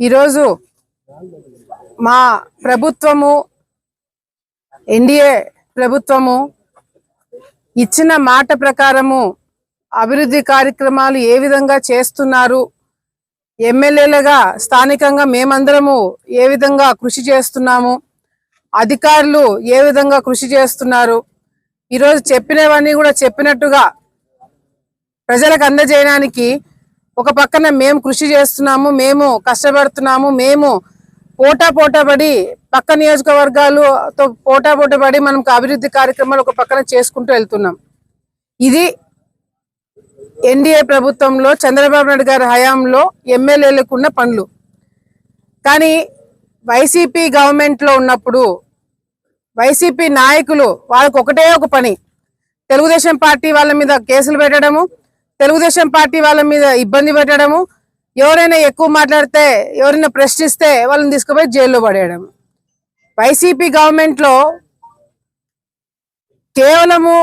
ఈరోజు మా ప్రభుత్వము ఎన్డీఏ ప్రభుత్వము ఇచ్చిన మాట ప్రకారము అభివృద్ధి కార్యక్రమాలు ఏ విధంగా చేస్తున్నారు ఎమ్మెల్యేలుగా స్థానికంగా మేమందరము ఏ విధంగా కృషి చేస్తున్నాము అధికారులు ఏ విధంగా కృషి చేస్తున్నారు ఈరోజు చెప్పినవన్నీ కూడా చెప్పినట్టుగా ప్రజలకు అందజేయడానికి ఒక పక్కన మేము కృషి చేస్తున్నాము మేము కష్టపడుతున్నాము మేము పోటా పోటాపడి పక్క నియోజకవర్గాలుతో పోటా పోటాపడి మనం అభివృద్ధి కార్యక్రమాలు ఒక పక్కన చేసుకుంటూ వెళ్తున్నాం. ఇది ఎన్డీఏ ప్రభుత్వంలో చంద్రబాబు నాయుడు గారి హయాంలో ఎమ్మెల్యేలకు ఉన్న పనులు. కానీ వైసీపీ గవర్నమెంట్లో ఉన్నప్పుడు వైసీపీ నాయకులు వాళ్ళకు ఒకటే ఒక పని. తెలుగుదేశం పార్టీ వాళ్ళ మీద కేసులు పెట్టడము తెలుగుదేశం పార్టీ వాళ్ళ మీద ఇబ్బంది పెట్టడము ఎవరైనా ఎక్కువ మాట్లాడితే ఎవరైనా ప్రశ్నిస్తే వాళ్ళని తీసుకుపోయి జైల్లో పడేయడం వైసీపీ గవర్నమెంట్లో కేవలము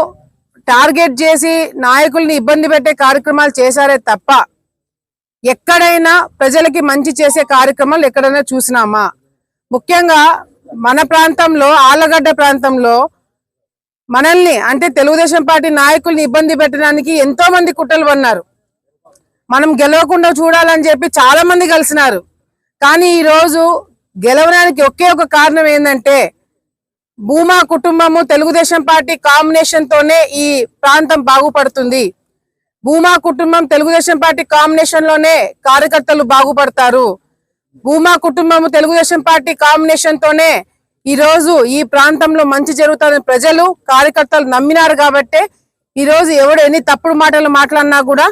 టార్గెట్ చేసి నాయకుల్ని ఇబ్బంది పెట్టే కార్యక్రమాలు చేశారే తప్ప ఎక్కడైనా ప్రజలకి మంచి చేసే కార్యక్రమాలు ఎక్కడైనా చూసినామా? ముఖ్యంగా మన ప్రాంతంలో ఆలగడ్డ ప్రాంతంలో మనల్ని అంటే తెలుగుదేశం పార్టీ నాయకుల్ని ఇబ్బంది పెట్టడానికి ఎంతో మంది కుట్రలు పన్నారు మనం గెలవకుండా చూడాలని చెప్పి చాలా మంది కలిసినారు. కానీ ఈ రోజు గెలవడానికి ఒకే ఒక కారణం ఏంటంటే భూమా కుటుంబము తెలుగుదేశం పార్టీ కాంబినేషన్ తోనే ఈ ప్రాంతం బాగుపడుతుంది. భూమా కుటుంబం తెలుగుదేశం పార్టీ కాంబినేషన్లోనే కార్యకర్తలు బాగుపడతారు. భూమా కుటుంబము తెలుగుదేశం పార్టీ కాంబినేషన్ తోనే ఈరోజు ఈ ప్రాంతంలో మంచి జరుగుతుందని ప్రజలు కార్యకర్తలు నమ్మినారు కాబట్టే ఈరోజు ఎవడు ఎన్ని తప్పుడు మాటలు మాట్లాడినా కూడా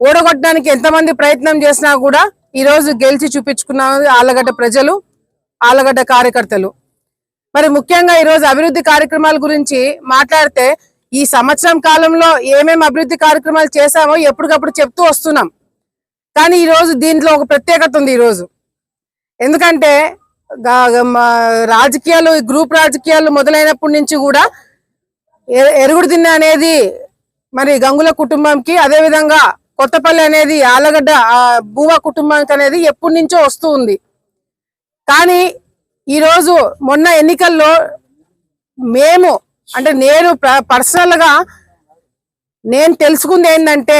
ఓడగొట్టడానికి ఎంతమంది ప్రయత్నం చేసినా కూడా ఈరోజు గెలిచి చూపించుకున్నారు ఆలగడ్డ ప్రజలు ఆలగడ్డ కార్యకర్తలు. మరి ముఖ్యంగా ఈ రోజు అభివృద్ధి కార్యక్రమాల గురించి మాట్లాడితే ఈ సంవత్సరం కాలంలో ఏమేమి అభివృద్ధి కార్యక్రమాలు చేశామో ఎప్పటికప్పుడు చెప్తూ వస్తున్నాం. కానీ ఈరోజు దీంట్లో ఒక ప్రత్యేకత ఉంది ఈరోజు ఎందుకంటే రాజకీయాలు ఈ గ్రూప్ రాజకీయాలు మొదలైనప్పటి నుంచి కూడా ఎ- ఎరుగుడు దిన్నె అనేది మరి గంగుల కుటుంబంకి అదే విధంగా కొత్తపల్లి అనేది ఆలగడ్డ భూవా కుటుంబానికి అనేది ఎప్పటి నుంచో వస్తూ ఉంది. కానీ ఈరోజు మొన్న ఎన్నికల్లో మేము అంటే నేను పర్సనల్గా నేను తెలుసుకుంది ఏంటంటే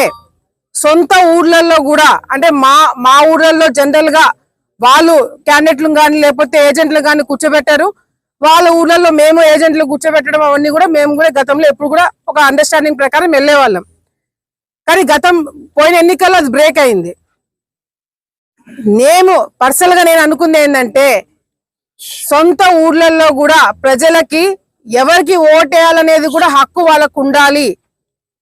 సొంత ఊర్లలో కూడా అంటే మా మా ఊర్లలో జనరల్గా వాళ్ళు క్యాండిడేట్లు కానీ లేకపోతే ఏజెంట్లు కానీ కూర్చోబెట్టారు. వాళ్ళ ఊర్లలో మేము ఏజెంట్లు కూర్చోబెట్టడం అవన్నీ కూడా మేము కూడా గతంలో ఎప్పుడు కూడా ఒక అండర్స్టాండింగ్ ప్రకారం వెళ్ళేవాళ్ళం. కానీ గతం పోయిన ఎన్నికల్లో అది బ్రేక్ అయింది. నేను పర్సనల్గా నేను అనుకుంది ఏంటంటే సొంత ఊర్లలో కూడా ప్రజలకి ఎవరికి ఓటేయాలనేది కూడా హక్కు వాళ్ళకు ఉండాలి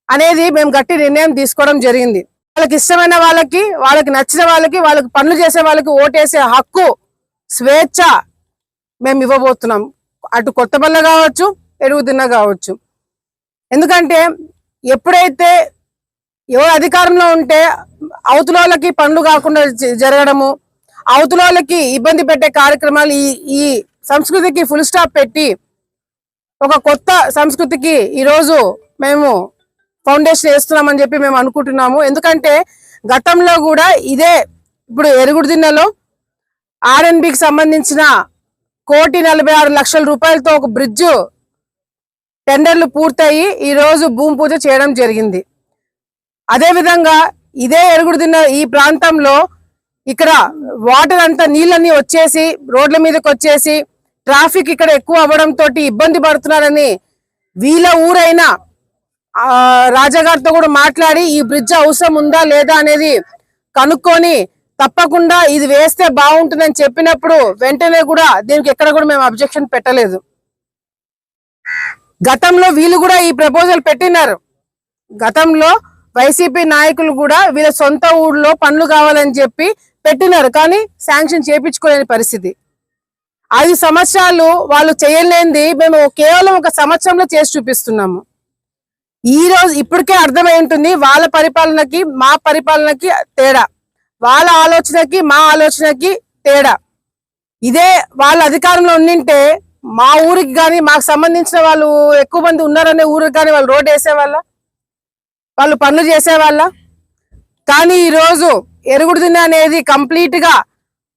అనేది మేము గట్టి నిర్ణయం తీసుకోవడం జరిగింది. వాళ్ళకి ఇష్టమైన వాళ్ళకి వాళ్ళకి నచ్చిన వాళ్ళకి వాళ్ళకి పనులు చేసే వాళ్ళకి ఓటేసే హక్కు స్వేచ్ఛ మేము ఇవ్వబోతున్నాం. అటు కొత్తపల్ల కావచ్చు ఎరుగుదిన్న కావచ్చు. ఎందుకంటే ఎప్పుడైతే ఎవరు అధికారంలో ఉంటే అవతలోళ్ళకి పనులు కాకుండా జ- జరగడము అవతలోళ్ళకి ఇబ్బంది పెట్టే కార్యక్రమాలు ఈ ఈ సంస్కృతికి ఫుల్ స్టాప్ పెట్టి ఒక కొత్త సంస్కృతికి ఈరోజు మేము ఫౌండేషన్ వేస్తున్నామని చెప్పి మేము అనుకుంటున్నాము. ఎందుకంటే గతంలో కూడా ఇదే ఇప్పుడు ఎరుగుడుదిన్నలో ఆర్ఎన్బికి సంబంధించిన కోటి నలభై ఆరు లక్షల రూపాయలతో ఒక బ్రిడ్జ్ టెండర్లు పూర్తయి ఈరోజు భూమి పూజ చేయడం జరిగింది. అదేవిధంగా ఇదే ఎరుగుడుదిన్న ఈ ప్రాంతంలో ఇక్కడ వాటర్ అంతా నీళ్ళన్నీ వచ్చేసి రోడ్ల మీదకి వచ్చేసి ట్రాఫిక్ ఇక్కడ ఎక్కువ అవ్వడం తోటి ఇబ్బంది పడుతున్నారని వీళ్ళ ఊరైన రాజాగారితో కూడా మాట్లాడి ఈ బ్రిడ్జ్ అవసరం ఉందా లేదా అనేది కనుక్కొని తప్పకుండా ఇది వేస్తే బాగుంటుందని చెప్పినప్పుడు వెంటనే కూడా దీనికి ఎక్కడ కూడా మేము అబ్జెక్షన్ పెట్టలేదు. గతంలో వీళ్ళు కూడా ఈ ప్రపోజల్ పెట్టినారు. గతంలో వైసీపీ నాయకులు కూడా వీళ్ళ సొంత ఊళ్ళో పనులు కావాలని చెప్పి పెట్టినారు కానీ శాంక్షన్ చేపించుకోలేని పరిస్థితి. ఐదు సంవత్సరాలు వాళ్ళు చేయలేనిది మేము కేవలం ఒక సంవత్సరంలో చేసి చూపిస్తున్నాము. ఈ రోజు ఇప్పటికే అర్థమై ఉంటుంది వాళ్ళ పరిపాలనకి మా పరిపాలనకి తేడా. వాళ్ళ ఆలోచనకి మా ఆలోచనకి తేడా. ఇదే వాళ్ళ అధికారంలో ఉండింటే మా ఊరికి కానీ మాకు సంబంధించిన వాళ్ళు ఎక్కువ మంది ఉన్నారనే ఊరికి కానీ వాళ్ళు రోడ్డు వేసేవాళ్ళ? వాళ్ళు పనులు చేసేవాళ్ళ? కానీ ఈరోజు ఎరుగుడుదిన ఎరుగుడు అనేది కంప్లీట్గా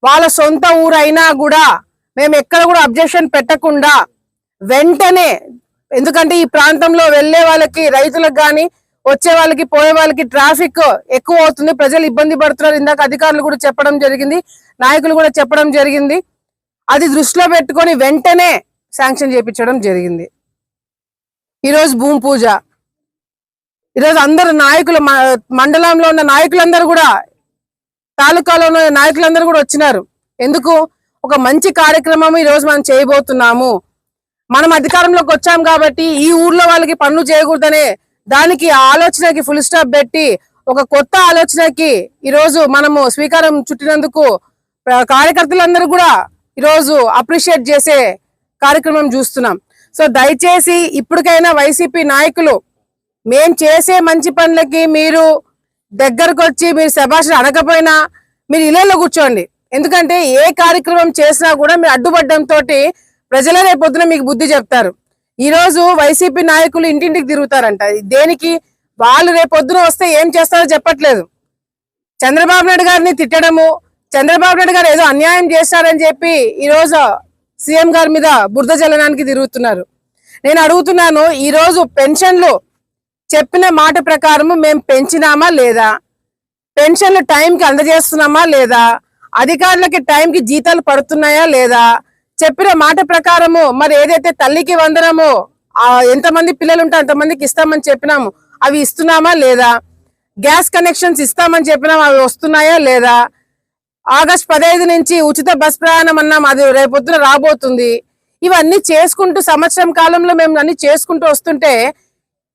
వాళ్ళ సొంత ఊరు అయినా కూడా మేము ఎక్కడ కూడా అబ్జెక్షన్ పెట్టకుండా వెంటనే ఎందుకంటే ఈ ప్రాంతంలో వెళ్ళే వాళ్ళకి రైతులకు కానీ వచ్చే వాళ్ళకి పోయే వాళ్ళకి ట్రాఫిక్ ఎక్కువ అవుతుంది. ప్రజలు ఇబ్బంది పడుతున్నారు. ఇందాక అధికారులు కూడా చెప్పడం జరిగింది. నాయకులు కూడా చెప్పడం జరిగింది. అది దృష్టిలో పెట్టుకొని వెంటనే శాంక్షన్ చేపించడం జరిగింది. ఈరోజు భూమి పూజ. ఈరోజు అందరు నాయకులు మ- మండలంలో ఉన్న నాయకులందరూ కూడా తాలూకాలో ఉన్న నాయకులందరూ కూడా వచ్చినారు. ఎందుకు? ఒక మంచి కార్యక్రమం ఈరోజు మనం చేయబోతున్నాము. మనం అధికారంలోకి వచ్చాం కాబట్టి ఈ ఊర్లో వాళ్ళకి పనులు చేయకూడదనే దానికి ఆ ఆలోచనకి ఫుల్ స్టాప్ పెట్టి ఒక కొత్త ఆలోచనకి ఈరోజు మనము స్వీకారం చుట్టినందుకు కార్యకర్తలందరూ కూడా ఈరోజు అప్రిషియేట్ చేసే కార్యక్రమం చూస్తున్నాం. సో దయచేసి ఇప్పటికైనా వైసీపీ నాయకులు మేం చేసే మంచి పనులకి మీరు దగ్గరకు వచ్చి మీరు శభాషణ అనకపోయినా మీరు ఇళ్ళలో కూర్చోండి. ఎందుకంటే ఏ కార్యక్రమం చేసినా కూడా మీరు అడ్డుపడ్డంతో ప్రజలే రేపు పొద్దున మీకు బుద్ధి చెప్తారు. ఈ రోజు వైసీపీ నాయకులు ఇంటింటికి తిరుగుతారంట. దేనికి? వాళ్ళు రేపొద్దున వస్తే ఏం చేస్తారో చెప్పట్లేదు. చంద్రబాబు నాయుడు గారిని తిట్టడము చంద్రబాబు నాయుడు గారు ఏదో అన్యాయం చేశారని చెప్పి ఈరోజు సీఎం గారి మీద బురద జల్లడానికి తిరుగుతున్నారు. నేను అడుగుతున్నాను ఈరోజు పెన్షన్లు చెప్పిన మాట ప్రకారము మేము పెంచినామా లేదా? పెన్షన్లు టైంకి అందజేస్తున్నామా లేదా? అధికారులకి టైంకి జీతాలు పడుతున్నాయా లేదా? చెప్పిన మాట ప్రకారము మరి ఏదైతే తల్లికి వందనమో ఆ ఎంతమంది పిల్లలు ఉంటే అంతమందికి ఇస్తామని చెప్పినాము. అవి ఇస్తున్నామా లేదా? గ్యాస్ కనెక్షన్స్ ఇస్తామని చెప్పినాము అవి వస్తున్నాయా లేదా? ఆగస్ట్ పదహైదు నుంచి ఉచిత బస్ ప్రయాణం అన్నాం అది రేపొద్దున రాబోతుంది. ఇవన్నీ చేసుకుంటూ సంవత్సరం కాలంలో మేము అన్ని చేసుకుంటూ వస్తుంటే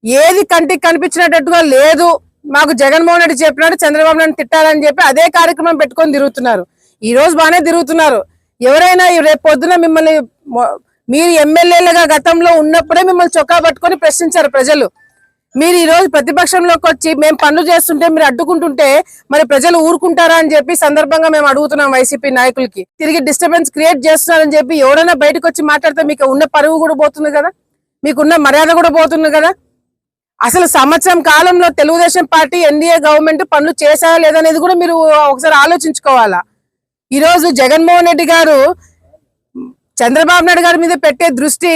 ఏది కంటికి కనిపించినట్టుగా లేదు. మాకు జగన్మోహన్ రెడ్డి చెప్పినాడు చంద్రబాబు నాయుడు తిట్టాలని చెప్పి అదే కార్యక్రమం పెట్టుకొని తిరుగుతున్నారు. ఈ రోజు బాగానే తిరుగుతున్నారు. ఎవరైనా రేపు పొద్దున మిమ్మల్ని మీరు ఎమ్మెల్యేలుగా గతంలో ఉన్నప్పుడే మిమ్మల్ని చొక్కా పట్టుకొని ప్రశ్నించారు ప్రజలు. మీరు ఈ రోజు ప్రతిపక్షంలోకి వచ్చి మేము పనులు చేస్తుంటే మీరు అడ్డుకుంటుంటే మరి ప్రజలు ఊరుకుంటారా అని చెప్పి సందర్భంగా మేము అడుగుతున్నాం వైసీపీ నాయకులకి. తిరిగి డిస్టర్బెన్స్ క్రియేట్ చేస్తున్నారని చెప్పి ఎవరైనా బయటకు వచ్చి మాట్లాడితే మీకు ఉన్న పరువు కూడా పోతుంది కదా? మీకున్న మర్యాద కూడా పోతుంది కదా? అసలు సంవత్సరం కాలంలో తెలుగుదేశం పార్టీ ఎన్డీఏ గవర్నమెంట్ పనులు చేశారా లేదనేది కూడా మీరు ఒకసారి ఆలోచించుకోవాలా? ఈ రోజు జగన్మోహన్ రెడ్డి గారు చంద్రబాబు నాయుడు గారి మీద పెట్టే దృష్టి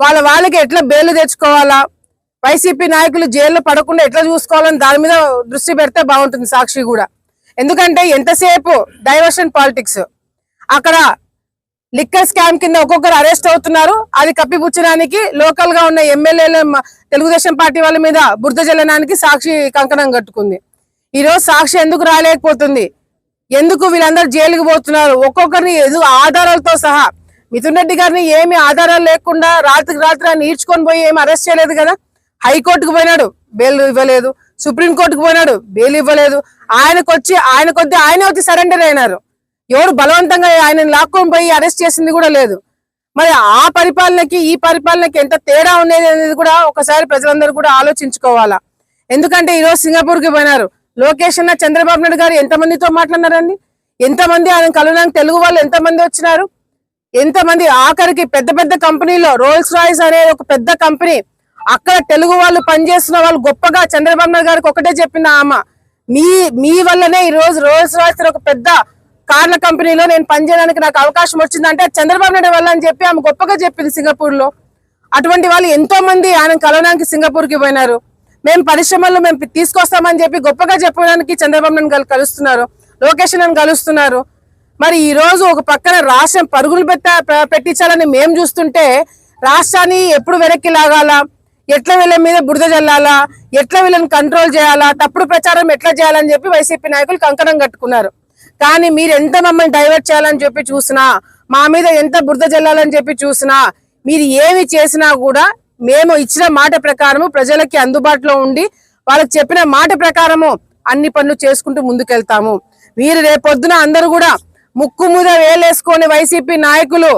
వాళ్ళ వాళ్ళకి ఎట్లా బెయిల్ తెచ్చుకోవాలా? వైసీపీ నాయకులు జైల్లో పడకుండా ఎట్లా చూసుకోవాలని దాని మీద దృష్టి పెడితే బాగుంటుంది సాక్షి కూడా. ఎందుకంటే ఎంతసేపు డైవర్షన్ పాలిటిక్స్? అక్కడ లిక్కర్ స్కామ్ కింద ఒక్కొక్కరు అరెస్ట్ అవుతున్నారు. అది కప్పిపుచ్చడానికి లోకల్గా ఉన్న ఎమ్మెల్యేల తెలుగుదేశం పార్టీ వాళ్ళ మీద బురద జల్లడానికి సాక్షి కంకణం కట్టుకుంది. ఈ రోజు సాక్షి ఎందుకు రాలేకపోతుంది? ఎందుకు వీళ్ళందరూ జైలుకి పోతున్నారు? ఒక్కొక్కరిని ఎదు ఆధారాలతో సహా. మిథున్ రెడ్డి గారిని ఏమి ఆధారాలు లేకుండా రాత్రికి రాత్రి ఆయన ఈడ్చుకొని పోయి ఏమి అరెస్ట్ చేయలేదు కదా? హైకోర్టుకు పోయినాడు బెయిల్ ఇవ్వలేదు. సుప్రీంకోర్టుకు పోయినాడు బెయిల్ ఇవ్వలేదు. ఆయనకు వచ్చి ఆయన కొద్ది ఆయనే వచ్చి సరెండర్ అయినారు. ఎవరు బలవంతంగా ఆయన లాక్కొని పోయి అరెస్ట్ చేసింది కూడా లేదు. మరి ఆ పరిపాలనకి ఈ పరిపాలనకి ఎంత తేడా ఉండేది అనేది కూడా ఒకసారి ప్రజలందరూ కూడా ఆలోచించుకోవాలా. ఎందుకంటే ఈ రోజు పోయినారు. లోకేష్ అన్న చంద్రబాబు నాయుడు గారు ఎంతమందితో మాట్లాడినారండి? ఎంతమంది ఆయన కలవడానికి తెలుగు వాళ్ళు ఎంతమంది వచ్చినారు? ఎంతమంది ఆఖరికి పెద్ద పెద్ద కంపెనీలో రోల్స్ రాయిస్ అనే ఒక పెద్ద కంపెనీ అక్కడ తెలుగు వాళ్ళు పనిచేస్తున్న వాళ్ళు గొప్పగా చంద్రబాబు నాయుడు గారికి ఒకటే చెప్పింది ఆమె మీ మీ వల్లనే ఈ రోజు రోల్స్ రాయిస్ ఒక పెద్ద కార్ల కంపెనీలో నేను పనిచేయడానికి నాకు అవకాశం వచ్చిందంటే అంటే చంద్రబాబు నాయుడు వల్ల అని చెప్పి ఆమె గొప్పగా చెప్పింది సింగపూర్లో అటువంటి వాళ్ళు ఎంతో మంది ఆయన కలవడానికి సింగపూర్కి పోయినారు. మేము పరిశ్రమలు మేము తీసుకొస్తామని చెప్పి గొప్పగా చెప్పడానికి చంద్రబాబు నాయుడు గారు కలుస్తున్నారు లోకేష్ నన్ను కలుస్తున్నారు. మరి ఈ రోజు ఒక పక్కన రాష్ట్రం పరుగులు పెట్ట పెట్టించాలని మేము చూస్తుంటే రాష్ట్రాన్ని ఎప్పుడు వెనక్కి లాగాలా? ఎట్ల వీళ్ళ మీద బురద జల్లాలా? ఎట్లా వీళ్ళని కంట్రోల్ చేయాలా? తప్పుడు ప్రచారం ఎట్లా చేయాలని చెప్పి వైసీపీ నాయకులు కంకణం కట్టుకున్నారు. కానీ మీరు ఎంత మమ్మల్ని డైవర్ట్ చేయాలని చెప్పి చూసినా మా మీద ఎంత బురద జల్లాలని చెప్పి చూసినా మీరు ఏమి చేసినా కూడా మేము ఇచ్చిన మాట ప్రకారము ప్రజలకి అందుబాటులో ఉండి వాళ్ళకి చెప్పిన మాట ప్రకారము అన్ని పనులు చేసుకుంటూ ముందుకెళ్తాము. మీరు రేపొద్దున అందరూ కూడా ముక్కు మీద వేలేసుకొని వైసీపీ నాయకులు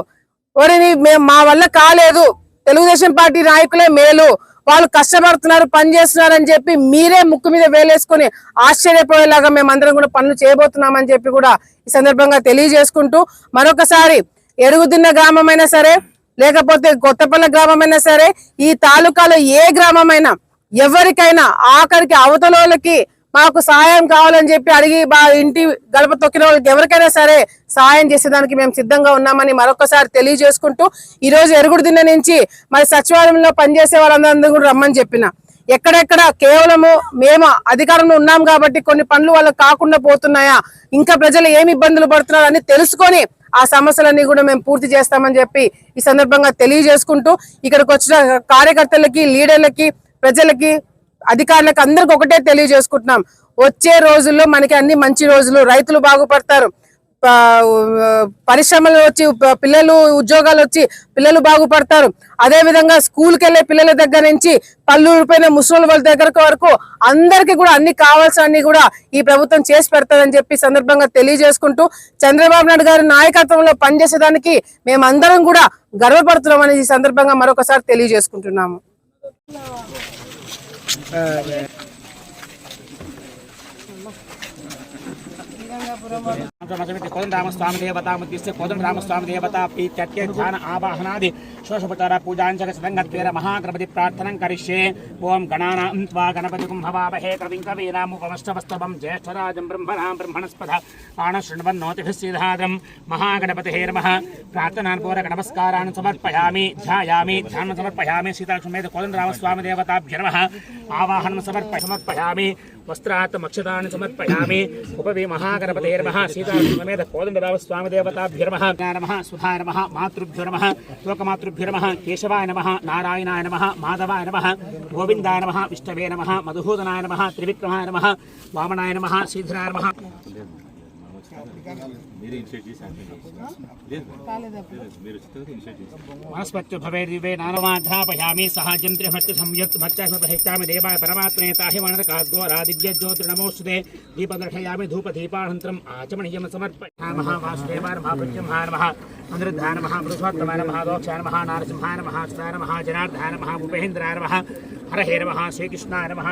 ఒరేని మేము మా వల్ల కాలేదు. తెలుగుదేశం పార్టీ నాయకులే మేలు. వాళ్ళు కష్టపడుతున్నారు పని చేస్తున్నారు అని చెప్పి మీరే ముక్కు మీద వేలేసుకొని ఆశ్చర్యపోయేలాగా మేము అందరం కూడా పనులు చేయబోతున్నామని చెప్పి కూడా ఈ సందర్భంగా తెలియజేసుకుంటూ మరొకసారి ఎరుగుతున్న గ్రామమైనా సరే లేకపోతే కొత్తపల్లి గ్రామమైనా సరే ఈ తాలూకాలో ఏ గ్రామమైనా ఎవరికైనా ఆఖరికి అవతలోళ్ళకి మాకు సహాయం కావాలని చెప్పి అడిగి మా ఇంటి గడప తొక్కిన వాళ్ళకి ఎవరికైనా సరే సహాయం చేసేదానికి మేము సిద్ధంగా ఉన్నామని మరొకసారి తెలియజేసుకుంటూ ఈరోజు ఎరుగుడు దిన్న నుంచి మరి సచివాలయంలో పనిచేసే వాళ్ళందరూ కూడా రమ్మని చెప్పిన. ఎక్కడెక్కడ కేవలము మేము అధికారంలో ఉన్నాం కాబట్టి కొన్ని పనులు వాళ్ళకి కాకుండా పోతున్నాయా ఇంకా ప్రజలు ఏమి ఇబ్బందులు పడుతున్నారని తెలుసుకొని ఆ సమస్యలన్నీ కూడా మేము పూర్తి చేస్తామని చెప్పి ఈ సందర్భంగా తెలియజేసుకుంటూ ఇక్కడికి వచ్చిన కార్యకర్తలకి లీడర్లకి ప్రజలకి అధికారులకు అందరికి ఒకటే తెలియజేసుకుంటున్నాం. వచ్చే రోజుల్లో మనకి అన్ని మంచి రోజులు రైతులు బాగుపడతారు. పరిశ్రమలు వచ్చి పిల్లలు ఉద్యోగాలు వచ్చి పిల్లలు బాగుపడతారు. అదే విధంగా స్కూల్కి వెళ్ళే పిల్లల దగ్గర నుంచి పళ్ళు ఊడిపోయిన ముసలి వాళ్ళ దగ్గర వరకు అందరికీ కూడా అన్ని కావాల్సిన అన్ని కూడా ఈ ప్రభుత్వం చేసి పెడతాదని చెప్పి సందర్భంగా తెలియజేసుకుంటూ చంద్రబాబు నాయుడు గారి నాయకత్వంలో పనిచేసేదానికి మేమందరం కూడా గర్వపడుతున్నామని ఈ సందర్భంగా మరొకసారి తెలియజేసుకుంటున్నాము. సమితి కోదండ రామస్వామి దేవత ముద్దిస్తే కోదండ రామస్వామి దేవత ప్రీత్యత్య ధ్యాన ఆవాహనాది శోషోపచార పూజాంచక సదంగత్వేర మహాగణపతి ప్రార్థనం కరిష్యే ఓం గణానాం త్వా గణపతి కుంభవాపహే కవిం కవీనాముపమష్టవస్తవం జ్యేష్ఠరాజం బ్రహ్మణాం బ్రహ్మణస్పద ఆణ శృణ్వన్నోతిభిः మహాగణపతి హే నమ ప్రార్థనాన్ పూరక నమస్కారాన్ సమర్పయామి ధ్యాయామి ధ్యానం సమర్పయామి సీతాక్షమేత కోదండ రామస్వామి దేవతాభ్య నమః ఆవాహనం సమర్ప సమర్పయామి వస్త్రాత్తమక్షతాన్ని సమర్పయామి ఉపవి మహాగణపతే నమః సీత కోదండరామ స్వామి దేవతాభ్య నమః నమః సుధాయ నమః మాతృభ్యో నమ లోకమాతృభ్యో నమ కేశవాయ నమ నారాయణాయ నమ మాధవాయ నమ గోవిందాయ నమ విష్ణవే నమ మధుసూదనాయ నమ త్రివిక్రమాయ నమ వామనాయ నమ శ్రీధరాయ నమ. వనస్పత్యు భవేదివే నానమాధ్యాపయామి సహాజ్యం త్రిభక్తి సంయుక్త భక్త్యామి దేవాయ పరమాత్మనే తాహి వనరకాద్వారాదివ్య జ్యోతిర్నమోస్తుతే దీపదర్శయామి ధూపదీపానంతరం ఆచమనీయం సమర్పయామః వాసుదేవాయ నమః अनिरुद्धाय नमः बृहस्पतमाय नमः नम नमः नारसिंहाय नमः अक्षताय नमः जनार्दनाय नमः भूपेन्द्राय नमः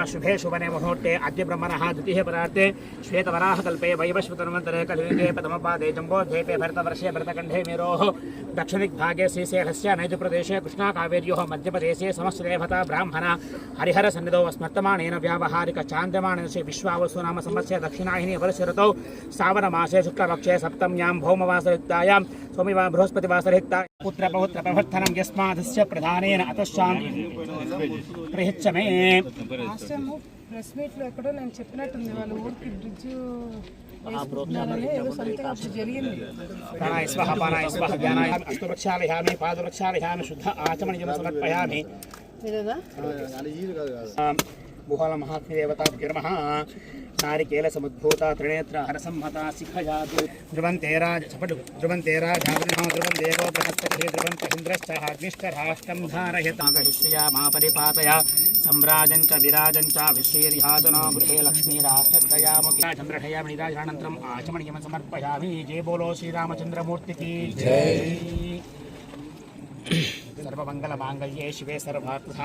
शुभे शुभने मुहूर्ते अद्य ब्रह्मणः द्वितीये परार्थे श्वेतवराहकल्पे वैवस्वतन्वन्तरे कलियुगे प्रथमपादे जम्बोद्वीपे भरतवर्षे भरतखण्डे मेरोः। दक्षिणदिग्भागे श्रीशैलस्य नैजप्रदेशे कृष्णाकावेर्योः मध्यप्रदेशे समस्तदेवता ब्राह्मण। हरिहरसन्निधौ स्मर्तमाणेन चांद्रमाण श्री विश्वावसु नाम संवत्स्य दक्षिणाहिनी सावन श्रावणमासे शुक्लपक्षे सप्तम्यां भौमवासयुक्तायां। स्वामिवा सोमिवा बृहस्पतिवासरयुक्ता पुत्रपौत्रप्रवर्धनं यस्मादस्य प्रधानेन अतश्चां प्रयच्छ मे లాస్ట్ టైం ప్రెస్ మీట్ లో ఎక్కడో నేను చెప్పినట్టుంది వాళ్ళ ఊరికి బ్రిడ్జ్ వేసుకుంటున్నారని ఏదో సంథింగ్ అప్పుడు జరిగింది गुहलमहाग्निदेवताभ्यर्मः नारिकेलसमुद्भूता त्रिनेत्र हरसंहता शिखया ध्रुवन्ते राजपटु ध्रुवन्ते ध्रुवं देवो बृहस्पतिः ध्रुवन्त इन्द्रश्च अग्निष्कराष्टं धारयतागहिष्या मा परिपातया सम्राजं च विराजं च विश्वेरिहाजनो गृहे लक्ष्मीराष्ट्रयामुखिराजमृषया मणिराजानन्तरम् आचमणीयं समर्पयामि। जय बोलो श्रीरामचन्द्रमूर्ति की जय। सर्वमङ्गलमाङ्गल्ये शिवे सर्वार्थ।